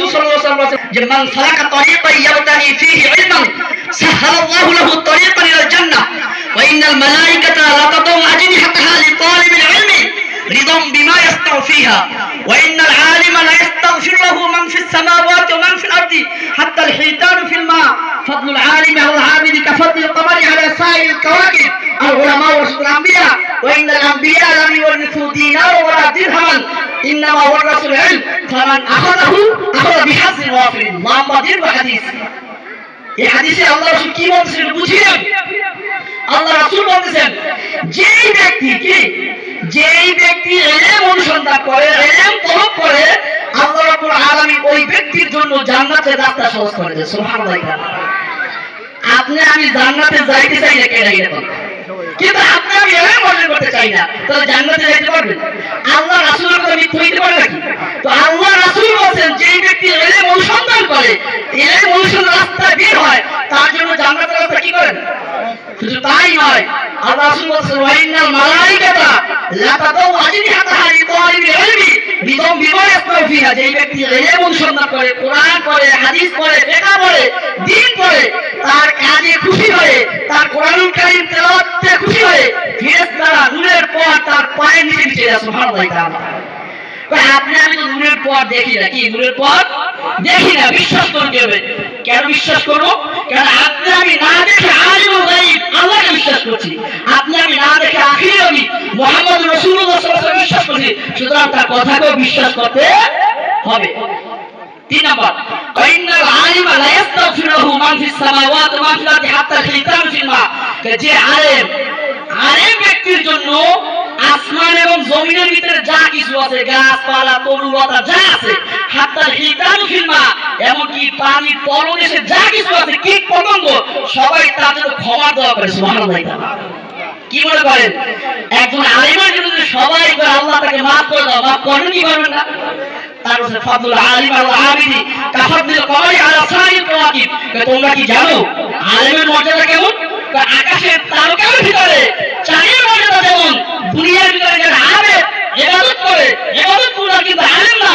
রাসূল সাল্লাল্লাহু আলাইহি ওয়াসাল্লাম বলেছেন যে মান সালাকা তারিকান ইয়াবতাগি ফীহি ইলমান সাহালাল্লাহু লাহু তারিকান ইলাল জান্নাহ ওয়া ইন্নাল মালাইকাতা লা তাদউ আজনিহাতাহা লিতালিবিল ইলমি রিদাম বিমা ইয়াসতাউ ফিহা ওয়া ইন্নাল আলিমা লা ইয়াস্তাগফির লাহু মান ফিস সামাওয়াতি ওয়া মান ফিল আরদি হাত্তা আল হিতানু ফিল মা ফাদলুল আলিমি আলাল আবিদি কাফাদলিল কমারি আলা সাইরিল কাওয়াকিব আল উলামা ওয়ারাসাতুল আমবিয়া ওয়া ইলম ফামান দীর্ঘ হাদিস। এই হাদিসে আল্লাহ রাসূল কি বলছেন আল্লাহ রাসূল বলতেছেন, যেই ব্যক্তি কি? যেই ব্যক্তি এলেম অনুসন্ধান করে, এলেম তলব করে, আল্লাহ রাব্বুল আলামিন ওই ব্যক্তির জন্য জান্নাতের রাস্তা সহজ করে দেয় সুবহানাল্লাহ। আপনি আমি জান্নাতে যাইতে চাই না কেন কিন্তু আপনি আমি এলেম অর্জন করতে চাই না, তাহলে জান্নাতে যাইতে পারবেন? আল্লাহ রাসূলের কথা মিথ্যা হইতে পারে নাকি তো আল্লাহ বলেন যেই ব্যক্তি এলেম অনুসন্ধান করে এলেম অনুসন্ধান রাস্তা বের হয়, তার জন্য জান্নাতের রাস্তা কি করেন? নয় তার কাজে খুশি হয়ে, তার কোরআনুল কারীম খুশি হয়ে, ফেরেশতারা নূরের পর তার পায়ের নিচে নিচে সুবহানাল্লাহ, তাআলা। আপনি আমি নূরের পর দেখি না। কি, নূরের পর দেখি না, বিশ্বাস করতে হবে? কেন বিশ্বাস করব কারণ আপনি আমি না দেখে আলিমুল গায়ব আল্লাহকে বিশ্বাস করছি। আপনি আমি না দেখে আখিরি আমি মোহাম্মদ রাসূলুল্লাহ বিশ্বাস করছি। সুতরাং তার কথাকেও বিশ্বাস করতে হবে। তিন নম্বর ওয়াইনাল আলিমা লা ইস্তাগফিরুহু মান ফিস যে আলেম আলেম ব্যক্তির জন্য আসমান এবং জমিনের ভিতরে যা কিছু আছে, গাছপালা তরুলতা যা আছে এমনকি যা কিছু আছে পতঙ্গ, সবাই জন্য ক্ষমা দোয়া করে, সুবহানাল্লাহ। কি মনে করেন? একজন আলিমের জন্য সবাই আল্লাহ তাকে মাফ করে দাও, মাফ করবেন কি করবেন না? তোমরা কি জানো? আলিমের মর্যাদা কেমন? আকাশের তারকার ভিতরে চাঁদের মর্যাদা যেমন দুনিয়ার ভিতরে যারা আবেদ ইবাদত করে ইবাদত করে কিন্তু আলেম না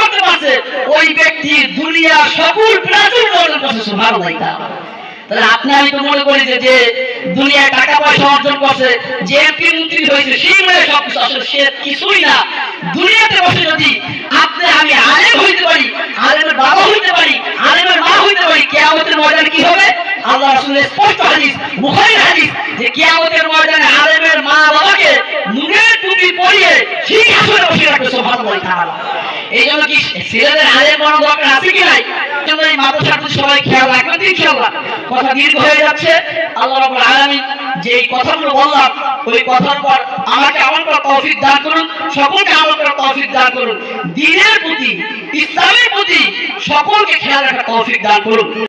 ব্যক্তি দুনিয়া সকল প্রাচুর্য তাহলে আপনি মনে যে টাকা পয়সা অর্জন করছে, যে এমপি মন্ত্রী হয়েছে, সেই মনে সব আসলে সে কিছুই না। দুনিয়াতে বসে যদি আপনি, আমি আলেম হইতে পারি, আলেমের বাবা হইতে পারি, আলেমের মা হইতে পারি ময়দানে কি হবে? আল্লাহ রাসূলের স্পষ্ট হাদিস, বুখারীর হাদিস, যে কেয়ামতের ময়দানে আলেমের মা বাবাকে নুনের টুপি পরিয়ে সিংহাসনে বসিয়ে রাখবে, সুবহানাল্লাহ। তাআলা এই জন্য কি বড় দরকার আছে কি নাই? জন্য এই মাদ্রাসার প্রতি সবাই খেয়াল রাখবেন ইনশাআল্লাহ? কথা দীর্ঘ হয়ে যাচ্ছে। আল্লাহ রাব্বুল আলামিন যে কথাগুলো বললাম, ওই কথার পর আমাকে আমল করার তৌফিক দান করুন, সকলকে আমল করার তৌফিক দান করুন। দ্বীনের প্রতি, ইসলামের প্রতি সকলকে খেয়াল রাখার তৌফিক দান করুন।